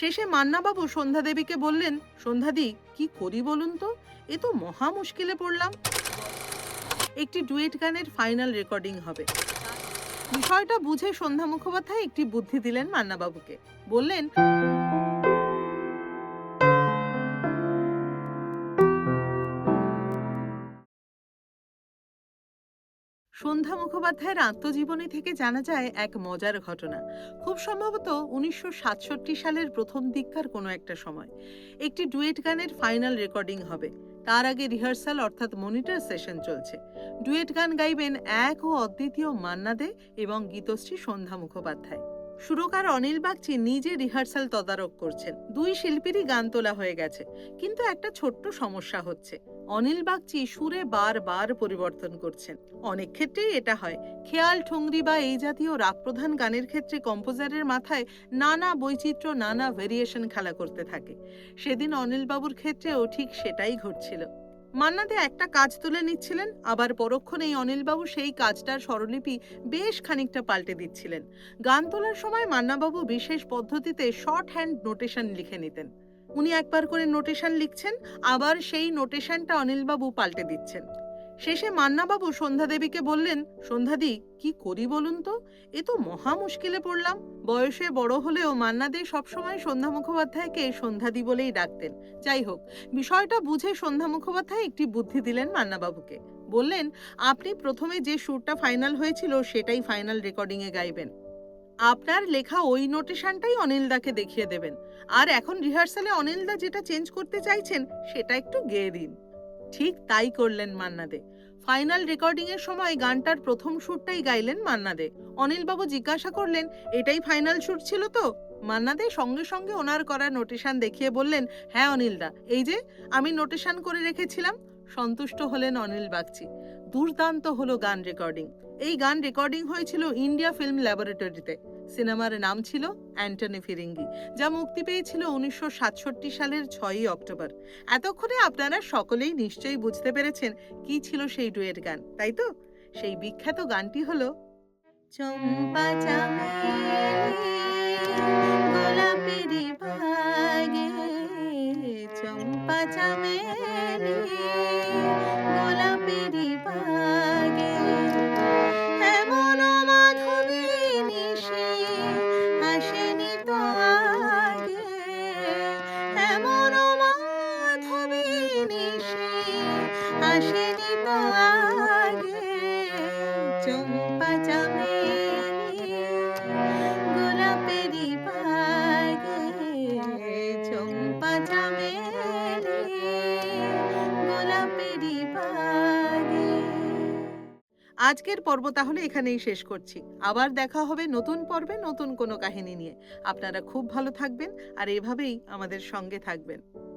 শেষে মান্নাবাবু সন্ধ্যা দেবীকে বললেন, সন্ধ্যাদি, কি করি বলুন তো? এ তো মহা মুশকিলে পড়লাম। একটি ডুয়েট গানের ফাইনাল রেকর্ডিং হবে। বিষয়টা বুঝে সন্ধ্যা মুখোপাধ্যায় একটি বুদ্ধি দিলেন মান্নাবাবুকে। বললেন সন্ধ্যা মুখোপাধ্যায়ের আত্মজীবনী থেকে জানা যায় এক মজার ঘটনা। খুব সম্ভবত উনিশশো সাতষট্টি সালের প্রথম দিককার কোনো একটা সময়। একটি ডুয়েট গানের ফাইনাল রেকর্ডিং হবে। তার আগে রিহার্সাল অর্থাৎ মনিটর সেশন চলছে। ডুয়েট গান গাইবেন এক ও অদ্বিতীয় মান্না দে এবং গীতশ্রী সন্ধ্যা মুখোপাধ্যায়। সুরকার অনিল বাগচি নিজে রিহার্সাল তদারক করছেন। দুই শিল্পীরই গান তোলা হয়ে গেছে, কিন্তু একটা ছোট্ট সমস্যা হচ্ছে। অনিল বাগচি সুরে বারবার পরিবর্তন করছেন। অনেক ক্ষেত্রেই এটা হয়। খেয়াল ঠুংরি বা এই জাতীয় রাগপ্রধান গানের ক্ষেত্রে কম্পোজারের মাথায় নানা বৈচিত্র্য, নানা ভেরিয়েশন খেলা করতে থাকে। সেদিন অনিলবাবুর ক্ষেত্রেও ঠিক সেটাই ঘটছিল। মান্নাদে একটা কাজ তুলে নিচ্ছিলেন, আবার পরক্ষণেই অনিলবাবু সেই কাজটার স্বরলিপি বেশ খানিকটা পাল্টে দিচ্ছিলেন। গান তোলার সময় মান্নাবাবু বিশেষ পদ্ধতিতে শর্ট হ্যান্ড নোটেশন লিখে নিতেন। উনি একবার করে নোটেশন লিখছেন, আবার সেই নোটেশনটা অনিলবাবু পাল্টে দিচ্ছেন। শেষে মান্নাবাবু সন্ধ্যা দেবীকে বললেন, সন্ধ্যাদি, কি করি বলুন তো? এ তো মহা মুশকিলে পড়লাম। বয়সে বড় হলেও মান্নাদে সবসময় সন্ধ্যা মুখোপাধ্যায়কে সন্ধ্যাদি বলেই ডাকতেন। যাই হোক, বিষয়টা বুঝে সন্ধ্যা মুখোপাধ্যায় একটি বুদ্ধি দিলেন মান্নাবাবুকে। বললেন, আপনি প্রথমে যে সুরটা ফাইনাল হয়েছিল সেটাই ফাইনাল রেকর্ডিংয়ে গাইবেন। আপনার লেখা ওই নোটেশনটাই অনিলদাকে দেখিয়ে দেবেন। আর এখন রিহার্সালে অনিলদা যেটা চেঞ্জ করতে চাইছেন সেটা একটু গেয়ে দিন। ঠিক তাই করলেন মান্নাদে। ফাইনাল রেকর্ডিং এর সময় গানটার প্রথম সুরটাই গাইলেন মান্নাদে। অনিলবাবু জিজ্ঞাসা করলেন, এটাই ফাইনাল সুর ছিল তো? মান্নাদে সঙ্গে সঙ্গে ওনার করা নোটেশন দেখিয়ে বললেন হ্যাঁ অনিলদা, এই যে, আমি নোটেশন করে রেখেছিলাম। সন্তুষ্ট হলেন অনিল বাগচি। দুর্দান্ত হলো গান রেকর্ডিং এই গান রেকর্ডিং হয়েছিল ইন্ডিয়া ফিল্ম ল্যাবরেটরিতে সিনেমার নাম ছিল অ্যান্টনি ফিরিঙ্গি, যা মুক্তি পেয়েছিল উনিশশো সাতষট্টি সালের ছয়ই অক্টোবর। এতক্ষণে আপনারা সকলেই নিশ্চয়ই বুঝতে পেরেছেন কি ছিল সেই ডুয়েট গান, তাই তো? সেই বিখ্যাত গানটি হলো চম্পা চামেলি গোলাপেরি ভাগে চম্পা চামেলি গোলাপেরি ভাগে এমন মাধবী নিশি আসেনি তো আগে এমন মাধবী নিশি আসেনি তো আগে চম্পা আজকের পর্ব তাহলে এখানেই শেষ করছি। আবার দেখা হবে নতুন পর্বে নতুন কোনো কাহিনী নিয়ে। আপনারা খুব ভালো থাকবেন আর এভাবেই আমাদের সঙ্গে থাকবেন।